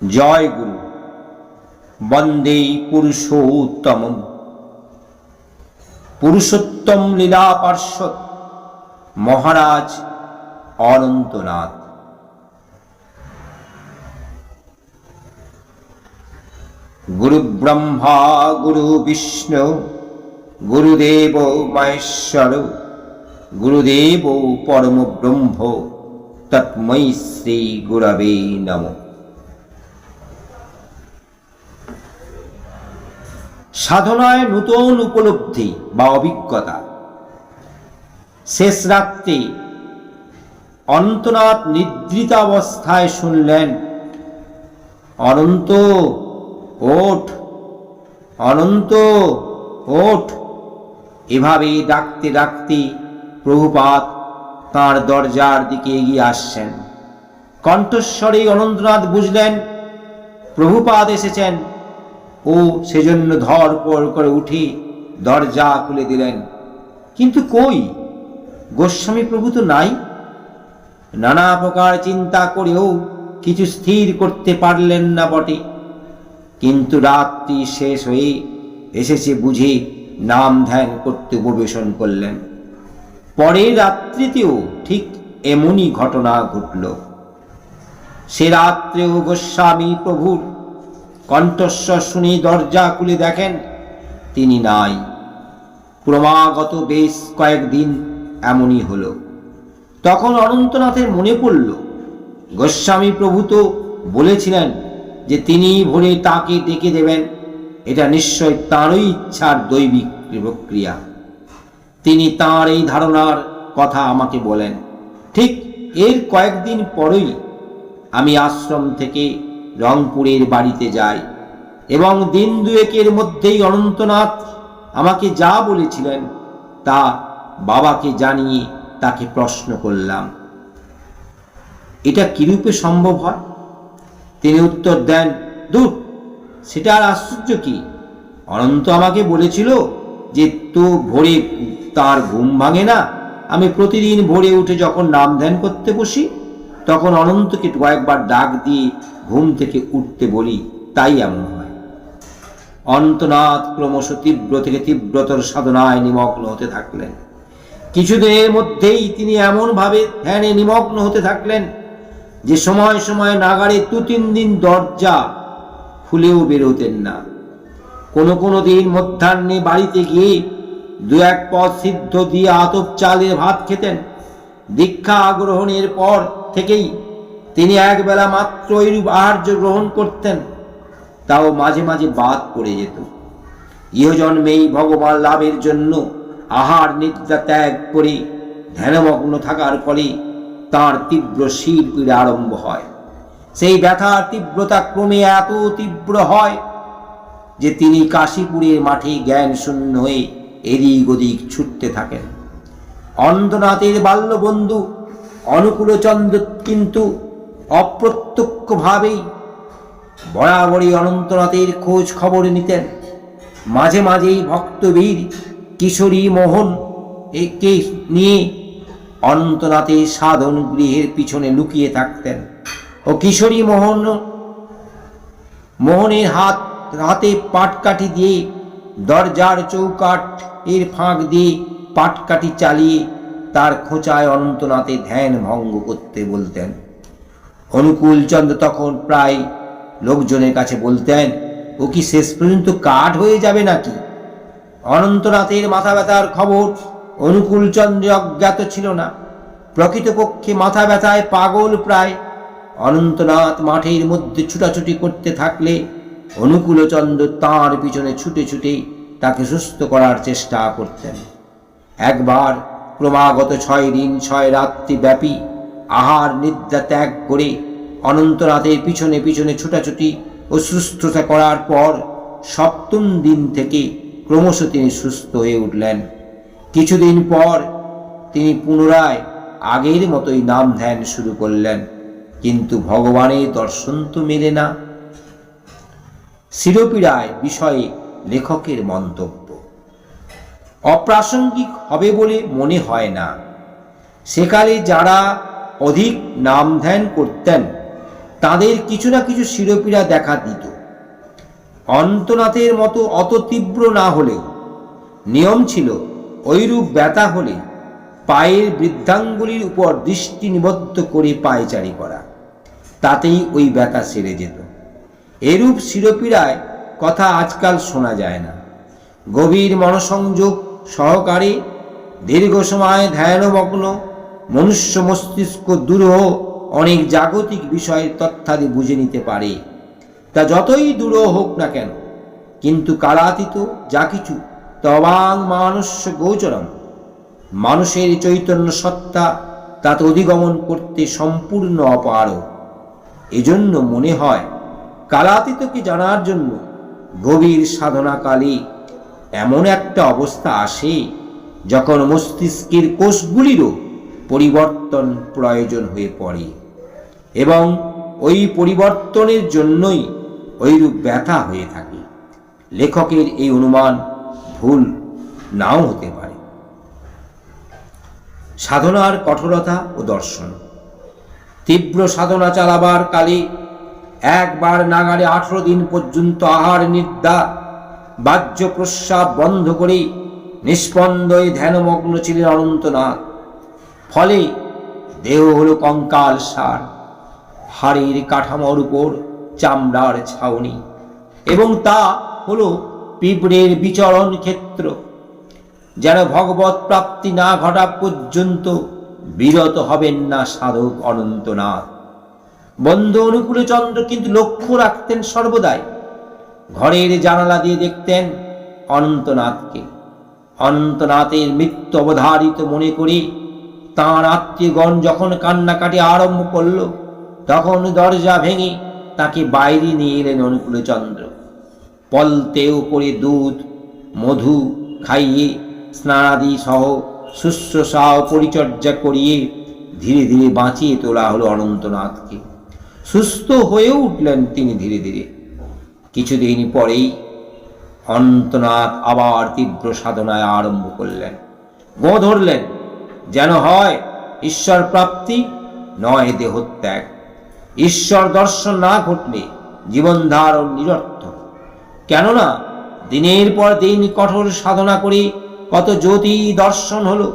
জয় গুরু। বন্দে পুরুষোত্তম পুরুষোত্তম লীলা পার্শ্বদ। মহারাজ অনন্তনাথ। গুরু ব্রহ্মা গুরু বিষ্ণু, গুরুদেব মহেশ্বর, গুরুদেব পরম ব্রহ্ম তৎমৈ শ্রী গুরবে নমঃ। সাধনায় নূতন উপলব্ধি বা অভিজ্ঞতা। শেষ রাত্রে অনন্তনাথ নিদ্রিত অবস্থায় শুনলেন, অনন্ত ওঠ অনন্ত ওঠ। এভাবে ডাকতে ডাকতে প্রভুপাত তাঁর দরজার দিকে এগিয়ে আসছেন। কণ্ঠস্বরে অনন্তনাথ বুঝলেন, প্রভুপাদ এসেছেন। ও সেজন্য ধর পর করে উঠে, দরজা খুলে দিলেন। কিন্তু কই? গোস্বামী প্রভু তো নাই। নানা প্রকার চিন্তা করেও কিছু স্থির করতে পারলেন না বটে। কিন্তু রাত্রি শেষ হয়ে এসেছে বুঝে নাম ধ্যান করতে উপবেশন করলেন। পরের রাত্রিতেও ঠিক এমনই ঘটনা ঘটল। সে রাত্রেও গোস্বামী প্রভুর কণ্ঠস্বর শুনে দরজা খুলে দেখেন তিনি নাই। ক্রমাগত বেশ কয়েকদিন এমনই হল। তখন অনন্তনাথের মনে পড়ল, গোস্বামী প্রভু তো বলেছিলেন যে তিনি ভোরে তাকে ডেকে দেবেন, এটা নিশ্চয় তাঁরই ইচ্ছার দৈবিক প্রক্রিয়া। তিনি তাঁর এই ধারণার কথা আমাকে বলেন, ঠিক এর কয়েকদিন পরেই আমি আশ্রম থেকে রংপুরের বাড়িতে যাই এবং দিন দুয়েকের মধ্যেই অনন্তনাথ আমাকে যা বলেছিলেন তা বাবাকে জানিয়ে তাকে প্রশ্ন করলাম। এটা কিরূপে সম্ভব হয়? তিনি উত্তর দেন, দূর, সেটা আর আশ্চর্য কি? অনন্ত আমাকে বলেছিল যে তো ভোরে তার ঘুম ভাঙে না। আমি প্রতিদিন ভোরে উঠে যখন নাম ধ্যান করতে বসি তখন অনন্তকে কয়েকবার ডাক দিয়ে ঘুম থেকে উঠতে বলি, তাই এমন হয়। অনন্তনাথ ক্রমশ তীব্র থেকে তীব্রতর সাধনায় নিমগ্ন হতে থাকলেন। কিছুদিনের মধ্যেই তিনি এমনভাবে ধ্যানে নিমগ্ন হতে থাকলেন যে সময় সময় নাগারে দু তিন দিন দরজা খুলেও বেরোতেন না। কোনো কোনো দিন মধ্যাহ্নে বাড়িতে গিয়ে দু এক পদ সিদ্ধ দিয়ে আতপ চালের ভাত খেতেন। দীক্ষা গ্রহণের পর থেকেই তিনি একবেলা মাত্র এইরূপ আহার্য গ্রহণ করতেন, তাও মাঝে মাঝে বাদ পড়ে যেত। ইহজন্মেই ভগবান লাভের জন্য আহার নিদ্রা ত্যাগ করে ধ্যানমগ্ন থাকার ফলে তার তীব্র শির পীড়া আরম্ভ হয়। সেই ব্যথার তীব্রতা ক্রমে এত তীব্র হয় যে তিনি কাশীপুরের মাঠে জ্ঞান শূন্য হয়ে এদিক ওদিক ছুটতে থাকেন। অন্ধনাথের বাল্যবন্ধু অনুকূলচন্দ্র কিন্তু অপ্রত্যক্ষভাবেই বরাবরই অনন্তনাথের খোঁজ খবর নিতেন। মাঝে মাঝেই ভক্তবীর, কিশোরী, মোহন একে নিয়ে অনন্তনাথের সাধন গৃহের পিছনে লুকিয়ে থাকতেন ও কিশোরী, মোহন মোহনের হাত, হাতে পাটকাঠি দিয়ে দরজার চৌকাঠ এর ফাঁক দিয়ে পাটকাঠি চালিয়ে তার খোঁচায় অনন্তনাথে ধ্যান ভঙ্গ করতে বলতেন। অনুকূলচন্দ্র তখন প্রায় লোকজনের কাছে বলতেন, ও কি শেষ পর্যন্ত কাঠ হয়ে যাবে নাকি? অনন্তনাথের মাথা ব্যথার খবর অনুকূলচন্দ্র অজ্ঞাত ছিল না। প্রকৃতপক্ষে মাথা ব্যথায় পাগল প্রায়। অনন্তনাথ মাঠের মধ্যে ছুটাছুটি করতে থাকলে অনুকূলচন্দ্র তাঁর পিছনে ছুটে ছুটে তাকে সুস্থ করার চেষ্টা করতেন। একবার ক্রমাগত ছয় দিন, ছয় রাত্রি ব্যাপী আহার নিদ্রা ত্যাগ করে অনন্তনাথের পিছনে পিছনে ছুটাছুটি ও সুস্থতা করার পর সপ্তম দিন থেকে ক্রমশ তিনি সুস্থ হয়ে উঠলেন। কিছুদিন পর তিনি পুনরায় আগের মতোই নাম ধ্যান শুরু করলেন। কিন্তু ভগবানের দর্শন তো মেলে না। শিরোপীড়ায় বিষয়ে লেখকের মন্তব্য। অপ্রাসঙ্গিক হবে বলে মনে হয় না। সেকালে যারা অধিক নাম ধ্যান করতেন, তাদের কিছু না কিছু শিরোপীড়া দেখা দিত। অন্তনাথের মতো অত তীব্র না হলেও নিয়ম ছিল ঐরূপ ব্যথা হলে পায়ের বৃদ্ধাঙ্গুলির উপর দৃষ্টি নিবদ্ধ করে পায়চারি করা। তাতেই ওই ব্যথা সেরে যেত। এরূপ শিরোপীড়ায় কথা আজকাল শোনা যায় না। গভীর মনসংযোগ সহকারে দীর্ঘ সময় ধ্যানমগ্ন, মনুষ্য মস্তিষ্ক দূরহ অনেক জাগতিক বিষয়ের তথ্যাদি বুঝে নিতে পারে। তা যতই দূরহ হোক না কেন, কিন্তু কালাতীত যা কিছু তবাং মানুষ্য গোচরম। মানুষের চৈতন্য সত্তা তাতে অধিগমন করতে সম্পূর্ণ অপার। এজন্য মনে হয়, কালাতীতকে জানার জন্য গভীর সাধনাকালে এমন একটা অবস্থা আসে যখন মস্তিষ্কের কোষগুলিরও পরিবর্তন প্রয়োজন হয়ে পড়ে এবং ওই পরিবর্তনের জন্যই ওইরূপ ব্যথা হয়ে থাকে। লেখকের এই অনুমান ভুল নাও হতে পারে। সাধনার কঠোরতা ও দর্শন। তীব্র সাধনা চালাবার কালে একবার নাগারে আঠারো দিন পর্যন্ত আহার নিদ্রা বাহ্য প্রস্রাব বন্ধ করে, নিষ্পন্দই ধ্যানমগ্ন ছিলেন অনন্তনাথ ফলে দেহ হল কঙ্কাল সার, হাড়ির কাঠামোর উপর চামড়ার ছাউনি, এবং তা হল পিঁপড়ের বিচরণ ক্ষেত্র, যেন ভগবত প্রাপ্তি না ঘটা পর্যন্ত বিরত হবেন না সাধক অনন্তনাথ বন্ধু অনুকূলচন্দ্র কিন্তু লক্ষ্য রাখতেন সর্বদাই। ঘরের জানালা দিয়ে দেখতেন অনন্তনাথকে। অনন্তনাথের মৃত্যু অবধারিত মনে করে তাঁর আত্মীয়গণ যখন কান্নাকাটি আরম্ভ করল, তখন দরজা ভেঙে তাকে বাইরে নিয়ে এলেন অনুকূলচন্দ্র। পলতেও করে দুধ, মধু খাইয়ে স্নানাদি সহ শুশ্রূষা পরিচর্যা করিয়ে ধীরে ধীরে বাঁচিয়ে তোলা হলো অনন্তনাথকে। সুস্থ হয়েও উঠলেন তিনি ধীরে ধীরে। কিছুদিন পরেই অন্তনাথ আবার তীব্র সাধনায় আরম্ভ করলেন। গো ধরলেন, যেন হয় ঈশ্বর প্রাপ্তি নয় দেহত্যাগ। ঈশ্বর দর্শন না ঘটলে জীবন ধারণ নিরর্থক। কেননা দিনের পর দিন কঠোর সাধনা করে কত জ্যোতি দর্শন হলো,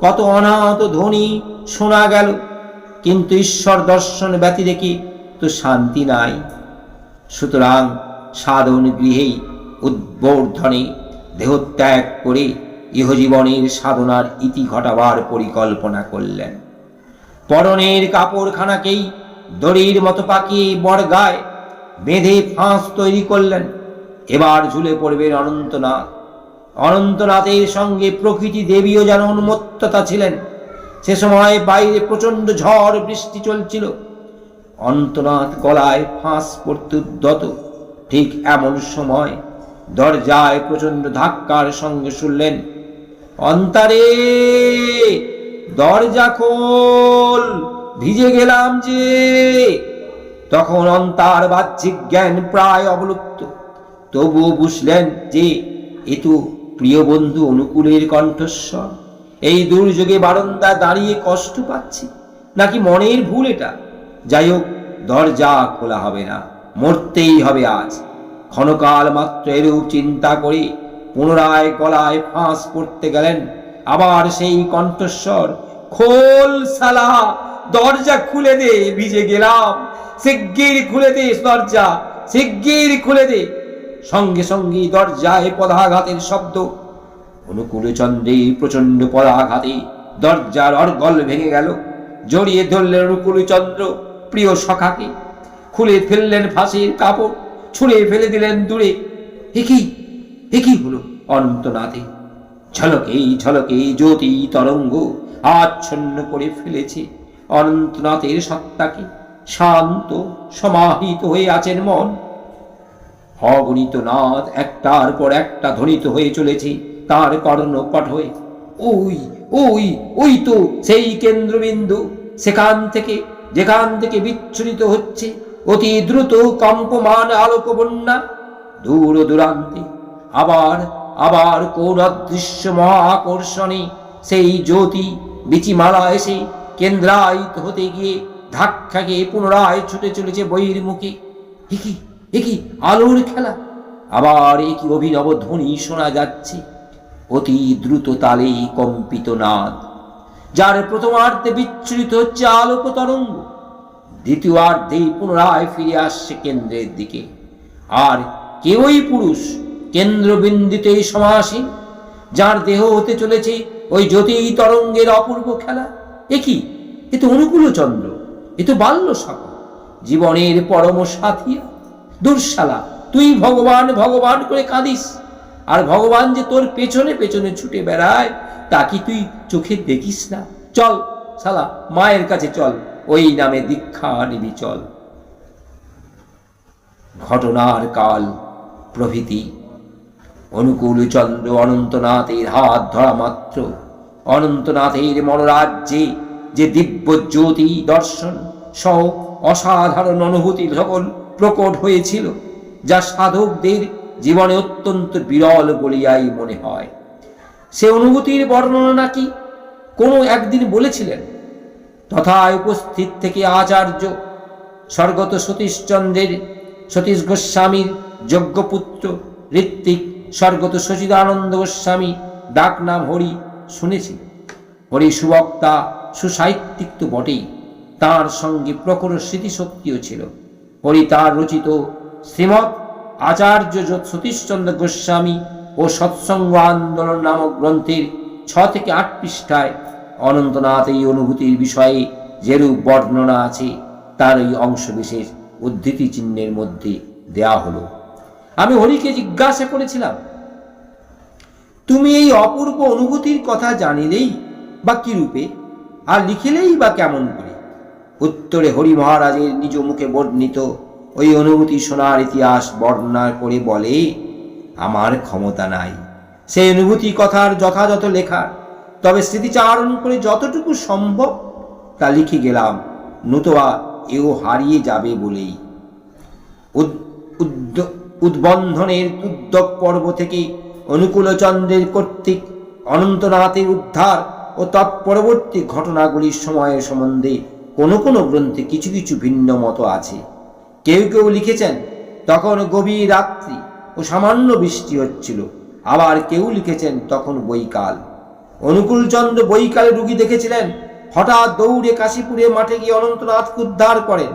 কত অনাহত ধ্বনি শোনা গেল, কিন্তু ঈশ্বর দর্শন ব্যতি দেখি তো শান্তি নাই। সুতরাং সাধন গৃহেই উদ্বোধনে দেহত্যাগ করে ইহজীবনের সাধনার ইতি ঘটাবার পরিকল্পনা করলেন। পরনের কাপড়খানাকেই দড়ির মতো পাকিয়ে বরগায় বেঁধে ফাঁস তৈরি করলেন। এবার ঝুলে পড়বেন অনন্তনাথ অনন্তনাথের সঙ্গে প্রকৃতি দেবীও যেন উন্মত্ততা ছিলেন। সে সময় বাইরে প্রচণ্ড ঝড় বৃষ্টি চলছিল। অন্তনাথ গলায় ফাঁস পড়তে উদ্যত। ঠিক এমন সময় দরজায় প্রচণ্ড ধাক্কার সঙ্গে শুনলেন, অন্তারে, দরজা খোল, ভিজে গেলাম যে। তখন অন্তার বাহ্যিক জ্ঞান প্রায় অবলুপ্ত। তবুও বুঝলেন যে, এ তো প্রিয় বন্ধু অনুকূলের কণ্ঠস্বর। এই দুর্যোগে বারান্দা দাঁড়িয়ে কষ্ট পাচ্ছি, নাকি মনের ভুল এটা? যাই হোক, দরজা খোলা হবে না, মরতেই হবে আজ। ক্ষণকাল মাত্র এরূপ চিন্তা করে, পুনরায় গলায় ফাঁস পড়তে গেলেন। আবার সেই কণ্ঠস্বর, খোল সালা, দরজা খুলে দে, ভিজে গেলাম। শিগগির খুলে দে, দরজা, শিগগির খুলে দে। সঙ্গে সঙ্গে দরজায় পদাঘাতের শব্দ। অনুকূলে চন্দ্রে প্রচণ্ড পদাঘাতে দরজার অর্গল ভেঙে গেল। জড়িয়ে ধরলেন অনুকূল চন্দ্র, প্রিয় সখাকে। খুলে ফেললেন ফাঁসির কাপড়। ছুঁড়ে ফেলে দিলেন দূরে। একই একই হলো? অনন্তনাথে ঝলকেই ঝলকে জ্যোতি তরঙ্গ আচ্ছন্ন করে ফেলেছে। অনন্তনাথের সত্তাকে শান্ত, সমাহিত হয়ে আছেন মন। অগণিত নাদ একটার পর একটা ধ্বনিত হয়ে চলেছে তার কর্ণপট হয়ে। ওই ওই ওই তো সেই কেন্দ্রবিন্দু। সেখান থেকে, যেখান থেকে বিচ্ছুরিত হচ্ছে অতি দ্রুত কম্পমান আলোক বন্যা দূর দূরান্তে। আবার আবার কোন অদৃশ্য মহা আকর্ষণে সেই জ্যোতি বিচিমালা এসে কেন্দ্রায়িত হতে গিয়ে ধাক্কা খেয়ে পুনরায় ছুটে চলেছে বইয়ের মুখে। একই একই আলোর খেলা? আবার একই অভিনব ধ্বনি শোনা যাচ্ছে? অতি দ্রুত তালে কম্পিত নাদ, যার প্রথমার্ধে বিচ্ছুরিত হচ্ছে আলোক তরঙ্গ দ্বিতীয়ার্ধে পুনরায় ফিরে আসছে কেন্দ্রের দিকে। আর কেউই পুরুষ কেন্দ্রবিন্দুতে সমাসীন যার দেহ হতে চলেছে ওই জ্যোতি তরঙ্গের অপূর্ব খেলা। এ কি? এ তো অনুকূল চন্দ্র এ তো বাল্য সাগর জীবনের পরম সাথিয়া। দুঃশালা, তুই ভগবান ভগবান করে কাঁদিস, আর ভগবান যে তোর পেছনে পেছনে ছুটে বেড়ায়, তা কি তুই চোখে দেখিস না? চল শালা, মায়ের কাছে চল। ওই নামে দীক্ষা নিবি চল। ঘটনার কাল, প্রভৃতি। অনুকূল চন্দ্র, অনন্তনাথের হাত ধরা মাত্র। অনন্তনাথের মনোরাজ্যে যে দিব্য জ্যোতি দর্শন সহ অসাধারণ অনুভূতি সকল প্রকট হয়েছিল, যা সাধকদের জীবনে অত্যন্ত বিরল বলিয়াই মনে হয়। সে অনুভূতির বর্ণনা নাকি কোনো একদিন বলেছিলেন? তথা উপস্থিত থেকে আচার্য স্বর্গত সতীশচন্দ্রের, সতীশ গোস্বামীর যজ্ঞপুত্র ঋত্বিক, স্বর্গত সচিদানন্দ গোস্বামী ডাক নাম হরি শুনেছি হরি সুবক্তা, সুসাহিত্যিক তো বটেই। তাঁর সঙ্গে প্রখর স্মৃতিশক্তিও ছিল। হরি তার রচিত শ্রীমৎ আচার্য সতীশচন্দ্র গোস্বামী ও সৎসঙ্গ আন্দোলন নামক গ্রন্থের ছ থেকে আট পৃষ্ঠায় অনন্তনাথ এই অনুভূতির বিষয়ে যেরূপ বর্ণনা আছে, তার এই অংশ বিশেষ উদ্ধৃতি চিহ্নের মধ্যে দেয়া হলো। আমি হরিকে জিজ্ঞাসা করেছিলাম, তুমি এই অপূর্ব অনুভূতির কথা জানিলেই বা কি রূপে? আর লিখিলেই বা কেমন করে? উত্তরে হরি মহারাজের নিজ মুখে বর্ণিত ওই অনুভূতি শোনার ইতিহাস বর্ণনা করে বলে, আমার ক্ষমতা নাই। সেই অনুভূতি কথার যথাযথ লেখার তবে স্মৃতিচারণ করে যতটুকু সম্ভব তা লিখে গেলাম। নতুবা এও হারিয়ে যাবে বলেই। উদ্বন্ধনের উদ্যোগ পর্ব থেকে অনুকূলচন্দ্রের কর্তৃক অনন্তনাথের উদ্ধার ও তৎপরবর্তী ঘটনাগুলির সময়ের সম্বন্ধে কোনো কোনো গ্রন্থে কিছু কিছু ভিন্ন মত আছে। কেউ কেউ লিখেছেন, তখন গভীর রাত্রি ও সামান্য বৃষ্টি হচ্ছিল। আবার কেউ লিখেছেন, তখন বৈকাল। অনুকূলচন্দ্র বৈকালে রুগী দেখেছিলেন। হঠাৎ দৌড়ে কাশীপুরে মাঠে গিয়ে অনন্তনাথকে উদ্ধার করেন।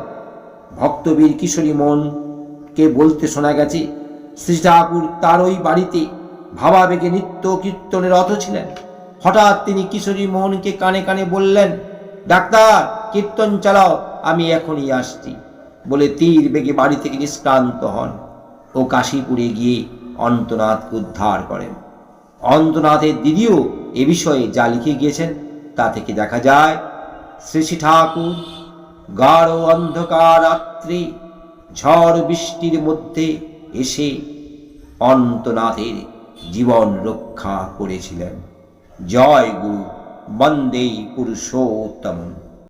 ভক্তবীর কিশোরী মনকে বলতে শোনা গেছে, শ্রী ঠাকুর তার ওই বাড়িতে ভাবাবেগে নিত্য কীর্তনে রত ছিলেন। হঠাৎ তিনি কিশোরী মোহনকে কানে কানে বললেন, ডাক্তার, কীর্তন চালাও, আমি এখনই আসছি। বলে তীর বেগে বাড়ি থেকে নিষ্ক্রান্ত হন ও কাশীপুরে গিয়ে অন্তনাথকে উদ্ধার করেন। অন্তনাথের দিদিও এ বিষয়ে যা লিখে গিয়েছেন, তা থেকে দেখা যায় শ্রী ঠাকুর গাঢ় অন্ধকার রাত্রি ঝড় বৃষ্টির মধ্যে এসে অন্তনাথের জীবন রক্ষা করেছিলেন। জয় গুরু বন্দে পুরুষোত্তম।